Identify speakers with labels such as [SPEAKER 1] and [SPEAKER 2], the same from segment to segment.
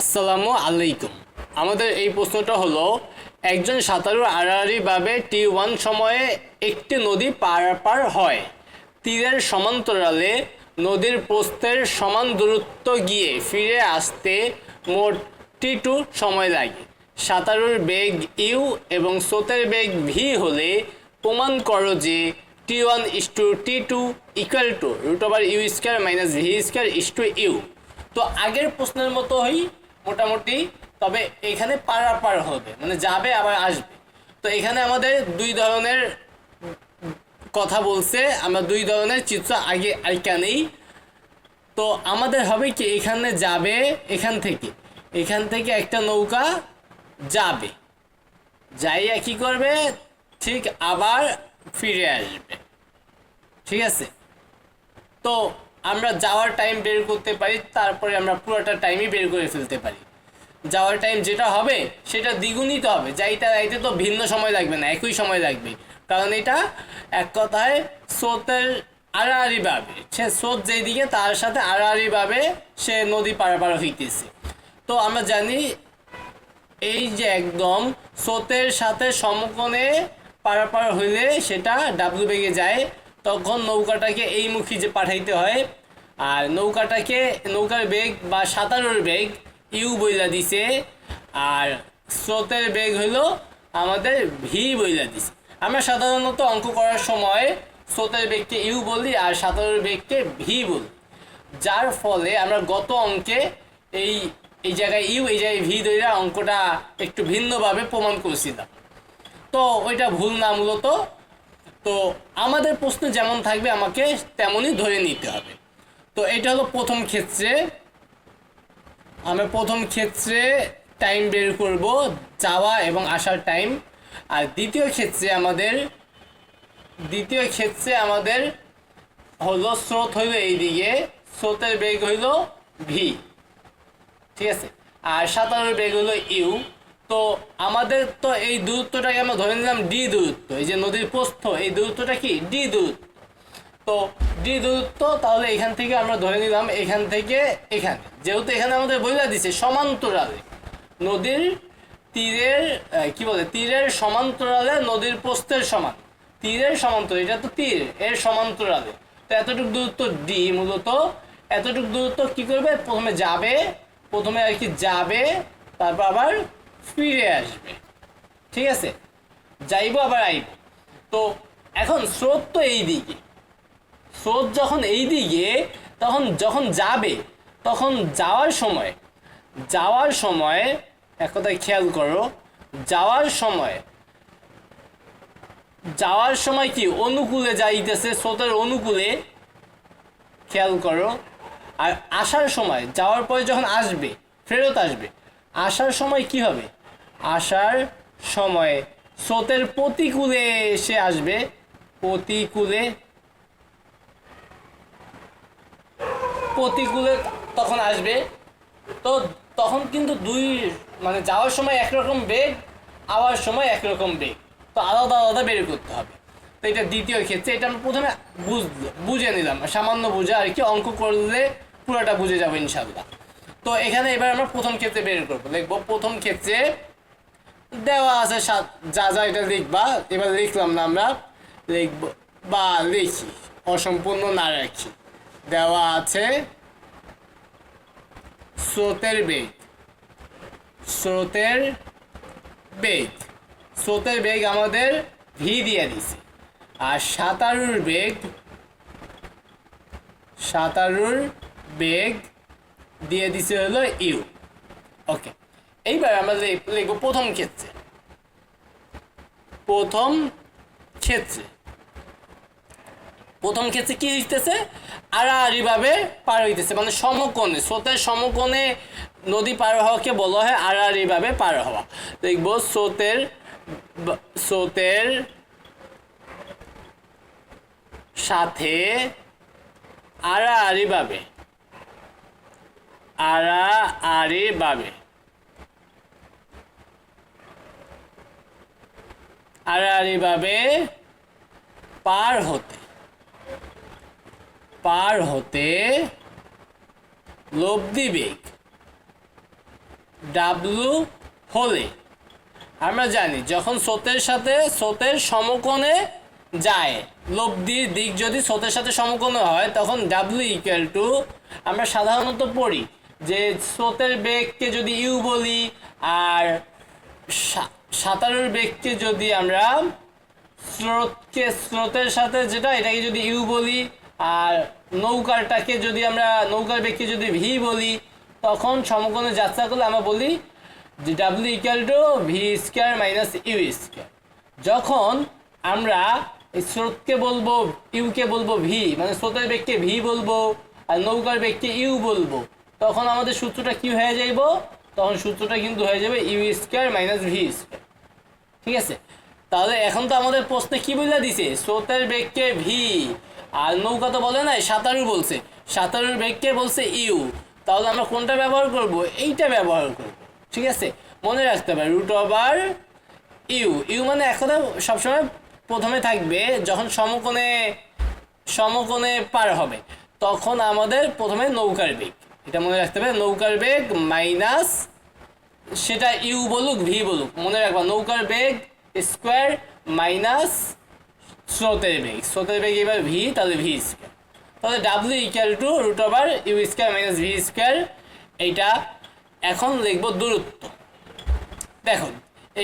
[SPEAKER 1] আসসালামু আলাইকুম। আমাদের এই প্রশ্নটা হলো, একজন সাঁতারু আড়াআড়িভাবে টি ওয়ান সময়ে একটি নদী পারাপার হয়। তীরের সমান্তরালে নদীর প্রস্থের সমান দূরত্ব গিয়ে ফিরে আসতে মোট টি টু সময় লাগে। সাঁতারুর বেগ ইউ এবং স্রোতের বেগ ভি হলে প্রমাণ করো যে t one is to t two equal to root over u square minus v square is to u তো আগের প্রশ্নের মতোই মোটামুটি, তবে এখানে পারাপার হবে মানে যাবে আবার আসবে। তো এখানে আমাদের দুই ধরনের কথা বলছে, আমরা দুই ধরনের চিত্র আগে আইকা নেই। তো আমাদের হবে কি, এখানে যাবে, এখান থেকে এখান থেকে একটা নৌকা যাবে। যাইয়া কি করবে, ঠিক আবার ফিরে আসবে। ঠিক আছে? তো আমরা যাওয়ার টাইম বের করতে পারি, তারপরে আমরা পুরোটা টাইমই বের করে ফেলতে পারি। যাওয়ার টাইম যেটা হবে, সেটা দ্বিগুণিত হবে। যাইতে যাইতে তো ভিন্ন সময় লাগবে না, একই সময় লাগবে। কারণ এটা এক কথায় স্রোতের আড়াআড়িভাবে। সে স্রোত যেদিকে, তার সাথে আড়াআড়িভাবে সে নদী পারাপার হইতেছে। তো আমরা জানি, এই যে একদম স্রোতের সাথে সমকোণে পারাপার হইলে সেটা ডাব্লু বেগে যায় তখন নৌকাটাকে এই মুখী যে পাঠাইতে হয়, আর নৌকাটাকে, নৌকার বেগ বা সাঁতারের বেগ ইউ বইলা দিছে, আর স্রোতের বেগ হইল আমাদের ভি বইলা দিছে। আমরা সাধারণত অঙ্ক করার সময় স্রোতের বেগকে ইউ বলি আর সাঁতারের বেগকে ভি বলি। যার ফলে আমরা গত অঙ্কে এই এই জায়গায় ইউ, এই জায়গায় ভি ধরে অঙ্কটা একটু ভিন্নভাবে প্রমাণ করেছিলাম। তো ওইটা ভুল না, মূলত তো আমাদের প্রশ্ন যেমন থাকবে, আমাকে তেমনই ধরে নিতে হবে। তো এটা হলো প্রথম ক্ষেত্রে। আমরা প্রথম ক্ষেত্রে টাইম বের করব, যাওয়া এবং আসার টাইম আর দ্বিতীয় ক্ষেত্রে আমাদের, দ্বিতীয় ক্ষেত্রে আমাদের হলো স্রোত হইল এইদিকে। স্রোতের বেগ হইল ভি ঠিক আছে? আর সাঁতারের বেগ হলো ইউ তো আমাদের তো এই দূরত্বটাকে আমরা ধরে নিলাম ডি দূরত্ব, এই যে নদীর প্রস্থ, এই দূরত্বটা কি? ডি দূরত্ব। তো ডি দূরত্ব, তাহলে এখান থেকে আমরা ধরে নিলাম এখান থেকে এখানে। যেহেতু এখানে আমাদের বইলা দিছে সমান্তরালে, নদীর তীরের কি বলে? তীরের সমান্তরালে নদীর প্রস্থের সমান। তীরের সমান্তর এটা তো তীর, এর সমান্তরালে। তো এতটুকু দূরত্ব ডি মূলত। এতটুকু দূরত্ব কি করবে? প্রথমে যাবে, প্রথমে আর কি যাবে, তারপর আবার ফিরে আসবে। ঠিক আছে? যাইবো আবার আইব। তো এখন স্রোত তো এই দিকে। স্রোত যখন এই দিকে, তখন যখন যাবে, তখন যাওয়ার সময় যাওয়ার সময়, এক কথায় খেয়াল করো, যাওয়ার সময় যাওয়ার সময় কি অনুকূলে যাইতেছে, স্রোতের অনুকূলে? খেয়াল করো। আর আসার সময়, যাওয়ার পরে যখন আসবে, ফেরত আসবে আসার সময় কি হবে? আসার সময়। স্রোতের প্রতিকূলে এসে আসবে। প্রতিকূলে প্রতিকূলে তখন আসবে। তো তখন কিন্তু দুই মানে যাওয়ার সময় একরকম বেগ, আওয়ার সময় একরকম বেগ। তো আলাদা আলাদা বের করতে হবে। তো এটা দ্বিতীয় ক্ষেত্রে, এটা আমরা প্রথমে বুঝ, বুঝে নিলাম। সামান্য বুঝে আর কি অঙ্ক করলে পুরোটা বুঝে যাবে ইনশাল্লাহ তো এখানে এবার আমরা প্রথম ক্ষেত্রে বের করব। লিখব, প্রথম ক্ষেত্রে দেওয়া আছে সাত- যা যা এটা লিখবা, এবার লিখলাম না আমরা, লিখব বা লিখি, অসম্পূর্ণ না রাখি। দেওয়া আছে স্রোতের বেগ স্রোতের বেগ স্রোতের বেগ আমাদের ভি দিয়ে দিছে। আর সাঁতারুর বেগ সাঁতারুর বেগ দিয়ে দিছে হলো ইউ। ওকে এইবার লিখ- লিখব প্রথম ক্ষেত্রে। প্রথম ক্ষেত্রে। প্রথম ক্ষেত্রে কি হইতেছে? আড়াআড়িভাবে পার হইতেছে মানে সমকোণে, স্রোতের সমকোণে নদী পার হওয়াকে বলা হয় আড়াআড়িভাবে পার হওয়া। দেখব স্রোতের স্রোতের সাথে আড়াআড়িভাবে আড়াআড়িভাবে আড়াআড়িভাবে পার হতে পার হতে লব্ধি বেগ, ডাব্লু হলে। আমরা জানি, যখন স্রোতের সাথে, স্রোতের সমকোণে যায়, লব্ধির দিক যদি স্রোতের সাথে সমকোণে হয়, তখন ডাব্লু ইকুয়াল টু আমরা সাধারণত পড়ি যে স্রোতের বেগকে যদি ইউ বলি আর সাঁতারের বেগকে যদি আমরা স্রোতকে, স্রোতের সাথে যেটা, এটাকে যদি ইউ বলি আর নৌকারটাকে যদি আমরা, নৌকার বেগকে যদি ভি বলি, তখন সমকোণে যাত্রা করলে আমরা বলি যে W equal to v square minus u square. যখন আমরা এই স্রোতকে বলব, ইউকে বলব ভি মানে স্রোতের বেগকে ভি বলব আর নৌকার বেগকে ইউ বলব তখন আমাদের সূত্রটা কি হয়ে যাইব? তখন সূত্রটা কিন্তু হয়ে যাবে u square minus v square ঠিক আছে? তাহলে এখন তো আমাদের প্রশ্নে কি বলে দিছে? স্রোতের বেগকে ভি আর নৌকা তো বলে নাই, সাঁতারু বলছে। সাঁতারুর বেগকে বলছে ইউ তাহলে আমরা কোনটা ব্যবহার করব? এইটা ব্যবহার করব। ঠিক আছে? মনে রাখতে হবে রুট ওভার ইউ ইউ মানে এখন সবসময় প্রথমে থাকবে, যখন সমকোণে সমকোণে পার হবে, তখন আমাদের প্রথমে নৌকার বেগ। এটা মনে রাখতে হবে, নৌকার বেগ মাইনাস সেটা ইউ বলুক, ভি বলুক। মনে রাখবা, নৌকার বেগ স্কোয়ার মাইনাস স্রোতের বেগ। স্রোতের বেগ এবার ভি, তাহলে ভি স্কোয়ার। তাহলে W equal to root over u square minus v square এইটা এখন লিখব দূরত্ব। দেখুন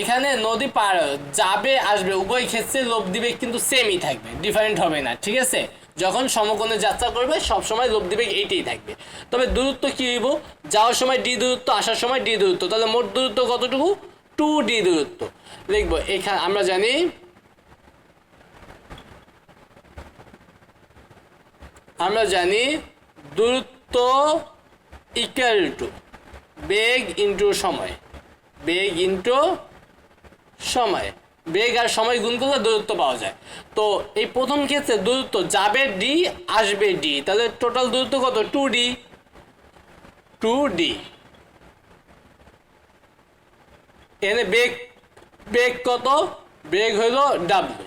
[SPEAKER 1] এখানে নদী পার যাবে, আসবে, উভয় ক্ষেত্রে লোভ দিবে, কিন্তু সেমই থাকবে ডিফারেন্ট হবে না, ঠিক আছে? যখন সমকোণে যাত্রা করবে, সবসময় লোভ দিবে এইটাই থাকবে। তবে দূরত্ব কি হইব? যাওয়ার সময় ডি দূরত্ব, আসার সময় ডি দূরত্ব। তাহলে মোট দূরত্ব কতটুকু? টু ডি দূরত্ব। লিখব এখানে আমরা জানি আমরা জানি দূরত্ব ইকুয়াল টু বেগ ইন্টু সময়। বেগ ইন্টু সময়। বেগ আর সময় গুণ করলে দূরত্ব পাওয়া যায়। তো এই প্রথম ক্ষেত্রে দূরত্ব যাবে ডি আসবে ডি তাহলে টোটাল দূরত্ব কত? টু ডি টু ডি এখানে বেগ বেগ কত? বেগ হলো ডাব্লু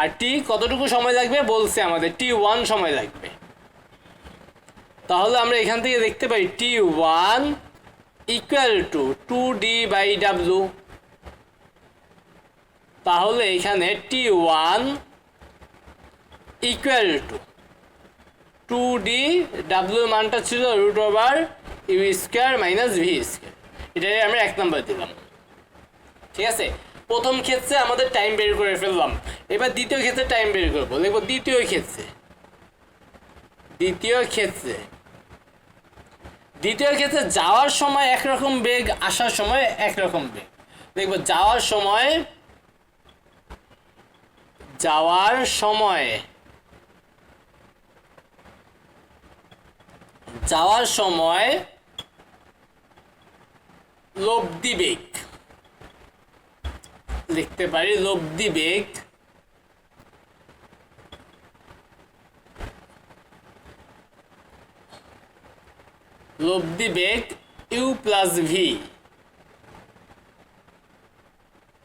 [SPEAKER 1] আর টি কতটুকু সময় লাগবে? বলছে আমাদের টি ওয়ান সময় লাগবে। তাহলে আমরা এখান থেকে দেখতে পাই t one equal to two d by W তাহলে এখানে t one equal to two d ডাব্লুর মানটা ছিল root over u square minus v square এটাই আমরা এক নম্বর দিলাম। ঠিক আছে? প্রথম ক্ষেত্রে আমাদের টাইম বের করে ফেললাম। এবার দ্বিতীয় ক্ষেত্রে টাইম বের করব। দেখব দ্বিতীয় ক্ষেত্রে। দ্বিতীয় ক্ষেত্রে। দ্বিতীয় ক্ষেত্রে যাওয়ার সময় একরকম বেগ, আসার সময় একরকম বেগ। দেখব যাওয়ার সময় যাওয়ার সময়। যাওয়ার সময় লব্ধি বেগ লিখতে পারি লব্ধি বেগ লব্ধি বেগ ইউ প্লাস ভি।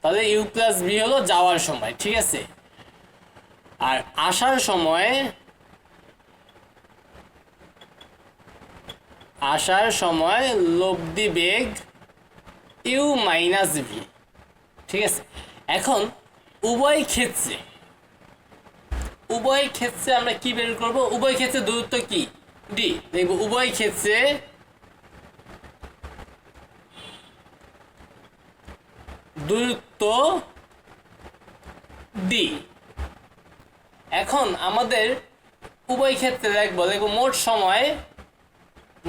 [SPEAKER 1] তাহলে ইউ প্লাস ভি হলো যাওয়ার সময়, ঠিক আছে? আর আসার সময় আসার সময় লব্ধি বেগ ইউ মাইনাস ভি। ঠিক আছে? এখন উভয় ক্ষেত্রে উভয় ক্ষেত্রে আমরা কি বের করব? উভয় ক্ষেত্রে দূরত্ব কি? ডি দেখব উভয় ক্ষেত্রে দূরত্ব ডি এখন আমাদের উভয় ক্ষেত্রে দেখব দেখব মোট সময়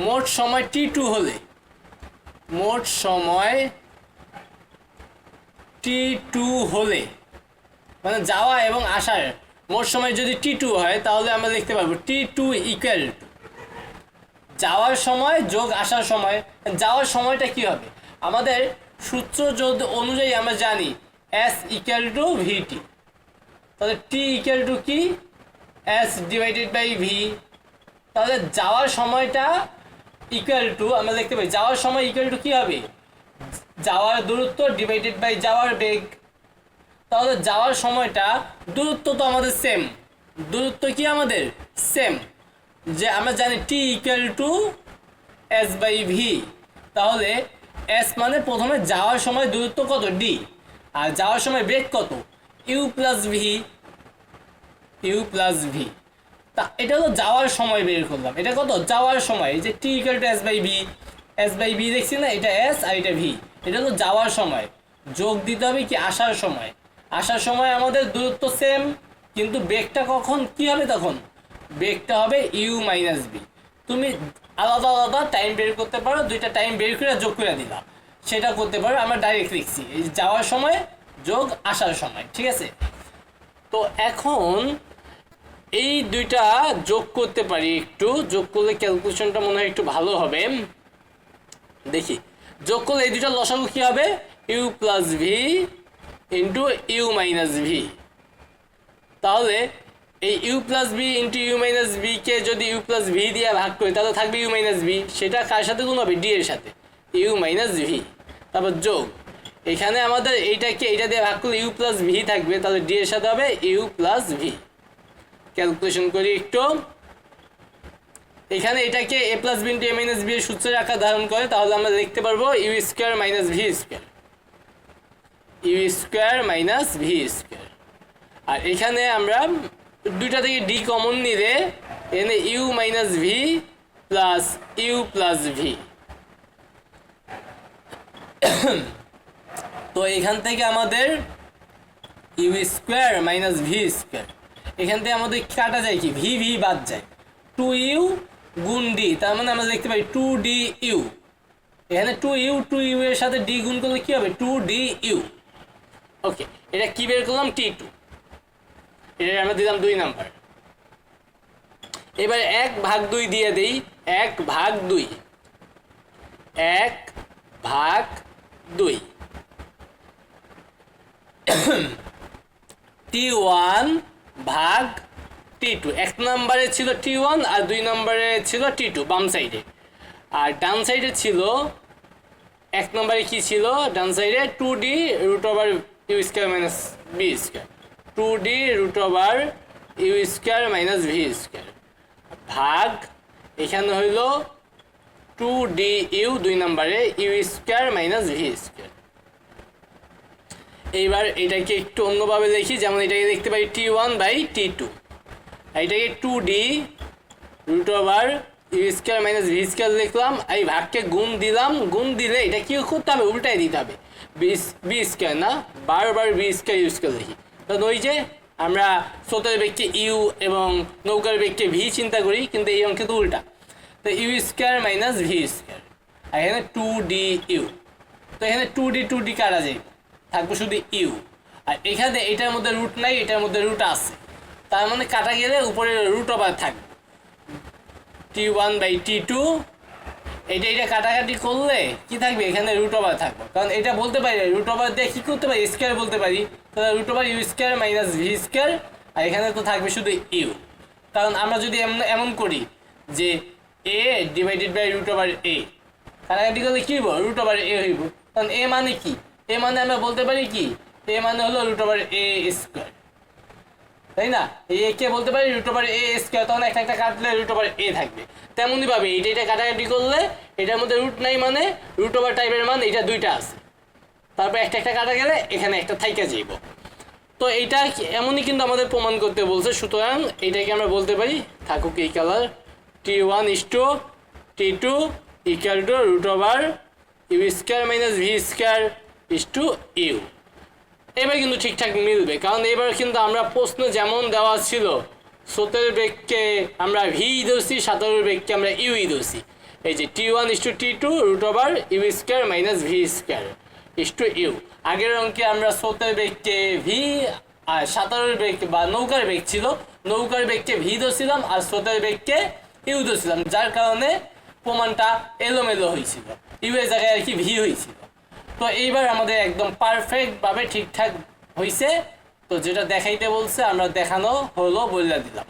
[SPEAKER 1] মোট সময় টি টু হলে, মোট সময় টি টু হলে মানে যাওয়া এবং আসার মোট সময় যদি টি টু হয়, তাহলে আমরা লিখতে পারব টি টু ইকুয়াল টু যাওয়ার সময় যোগ আসার সময়। যাওয়ার সময়টা কি হবে? আমাদের সূত্র যদি অনুযায়ী আমরা জানি এস ইকুয়াল টু ভিটি তাহলে টি ইকুয়াল টু কি? এস ডিভাইডেড বাই ভি তাহলে যাওয়ার সময়টা ইকুয়াল টু আমরা দেখতে পাই, যাওয়ার সময় ইকুয়াল টু কি হবে? যাওয়ার দূরত্ব ডিভাইডেড বাই যাওয়ার বেগ। তাহলে যাওয়ার সময়টা, দূরত্ব তো আমাদের সেম দূরত্ব কি আমাদের? সেম যে আমরা জানি t equal to s by v তাহলে এস মানে প্রথমে যাওয়ার সময় দূরত্ব কত? ডি আর যাওয়ার সময় বেগ কত? U plus v u plus v তা এটা হলো যাওয়ার সময় বের করলাম। এটা কত? যাওয়ার সময়। যে t equal s by v s by v দেখছি না? এটা এস আর এটা ভি এটা হলো যাওয়ার সময়। যোগ দিতে হবে কি? আসার সময়। আসার সময় আমাদের দূরত্ব সেম কিন্তু বেগটা কখন? কি হবে তখন? বেগটা হবে ইউ মাইনাস বি তুমি আলাদা আলাদা টাইম বের করতে পারো। দুইটা টাইম বের করে যোগ করে দিলাম। সেটা করতে পারো। আমরা ডাইরেক্ট লিখছি। যাওয়ার সময় যোগ আসার সময়, ঠিক আছে? তো এখন এই দুইটা যোগ করতে পারি একটু, যোগ করলে ক্যালকুলেশনটা মনে হয় একটু ভালো হবে। দেখি, যোগ করলে এই দুইটা লসাগু কি হবে? U plus v into u minus v তাহলে এই u plus b into u minus কে যদি ইউ প্লাস ভি দিয়ে ভাগ করি, তাহলে থাকবে ইউ মাইনাস ভি সেটা কার সাথে গুণ হবে? ডি এর সাথে। ইউ মাইনাস ভি তারপর যোগ। এখানে আমাদের এইটাকে, এইটা দিয়ে ভাগ করলে ইউ প্লাস ভি থাকবে, তাহলে ডি এর সাথে হবে ইউ প্লাস ভি ক্যালকুলেশন করি একটু। এখানে এটাকে a plus b into a minus b এর সূত্রের আকার ধারণ করে, তাহলে আমরা লিখতে পারব u square minus v square u square minus v square আর এখানে আমরা দুইটা থেকে ডি কমন নিলে, এনে u minus v plus u plus v তো এখান থেকে আমাদের u square minus v square এখান থেকে আমাদের কাটা যায় কি? ভি ভি বাদ যায়। টু ইউ গুণ ডি তার মানে আমরা দেখতে পাই টু ডি ইউ এখানে টু ইউ টু ইউ এর সাথে ডি গুণ করলে কি হবে? টু ডি ইউ ওকে, এটা কি বের করলাম? টি টু এটা আমরা দিলাম দুই নাম্বার। এবার এক ভাগ দুই দিয়ে দেই। এক ভাগ দুই। এক ভাগ দুই। টি ওয়ান ভাগ টি টু এক নম্বরে ছিল টি ওয়ান আর দুই নম্বরে ছিল টি টু বাম সাইডে আর ডান সাইডে ছিল, এক নম্বরে কি ছিল? ডান সাইডে two d root over u square minus b square two d root over u square minus v square ভাগ, এখানে হইল টু ডি ইউ দুই নম্বরে u square minus v square এইবার এটাকে একটু অন্যভাবে দেখি, যেমন এটাকে দেখতে পাই t one by t two এটাকে two d root over u square minus v square লিখলাম এই ভাগকে গুণ দিলাম, গুণ দিলে এটা কি করতে হবে, উল্টাই দিতে হবে। বি স্কোয়ার না, বারবার বি স্কোয়ার ইউ স্কোয়ার লিখি। কারণ ওই যে আমরা স্রোতের ব্যক্তি ইউ এবং নৌকার ব্যক্তি ভি চিন্তা করি, কিন্তু এই অঙ্কে তো উল্টা। তো u square minus v square এখানে টু ডি ইউ তো এখানে টু ডি টু ডি কাটা যায়? থাকবে শুধু ইউ। আর এখানে এটার মধ্যে রুট নাই, এটার মধ্যে রুট আছে। তার মানে কাটা গেলে উপরে রুট ওভার থাকবে। T one by t two এটা এটা কাটাকাটি করলে কি থাকবে? এখানে রুট ওভার থাকবে। কারণ এটা বলতে পারি রুট ওভার দিয়ে কী করতে পারি? স্কোয়ার বলতে পারি। তাহলে root over u square minus v square আর এখানে তো থাকবে শুধু ইউ কারণ আমরা যদি এমন এমন করি যে a divided by root over a কাটাকাটি করলে কী হইব? রুট ওভার এ হইব। কারণ এ মানে কি? এ মানে আমরা বলতে পারি কি? এ মানে হলো রুট ওভার এ স্কোয়ার তাই না? এই এ কে বলতে পারি? রুট ওভার এ স্কোয়ার তখন একটা একটা কাটলে রুট ওভার এ থাকবে। তেমনই ভাবে এইটা এটা কাটাকাটি করলে এটার মধ্যে রুট নাই মানে রুট ওভার টাইপের মান এটা দুইটা আছে। তারপর একটা একটা কাটা গেলে এখানে একটা থাইকা যাইব। তো এইটা এমনই কিন্তু আমাদের প্রমাণ করতে বলছে। সুতরাং এটাকে আমরা বলতে পারি, থাকুক এই colour t one is to t two equal to root over u square minus v square is to u এবার কিন্তু ঠিকঠাক মিলবে, কারণ এবার কিন্তু আমরা প্রশ্ন যেমন দেওয়া ছিল স্রোতের বেগকে আমরা ভি ধরছি সাঁতারের বেগকে আমরা ইউই ধরছি এই যে t one is to t two root over u square minus v square is to u আগের অঙ্কে আমরা স্রোতের বেগকে ভি আর সাঁতারের বেগ বা নৌকার বেগ ছিল, নৌকার বেগকে ভি ধরছিলাম আর স্রোতের বেগকে ইউ ধরছিলাম যার কারণে প্রমাণটা এলোমেলো হয়েছিল। ইউ এর জায়গায় আর কি ভি হয়েছিল। তো এইবার আমাদের একদম পারফেক্টভাবে ঠিকঠাক হয়েছে তো যেটা দেখাইতে বলছে, আমরা দেখানো হলো বলে দিলাম।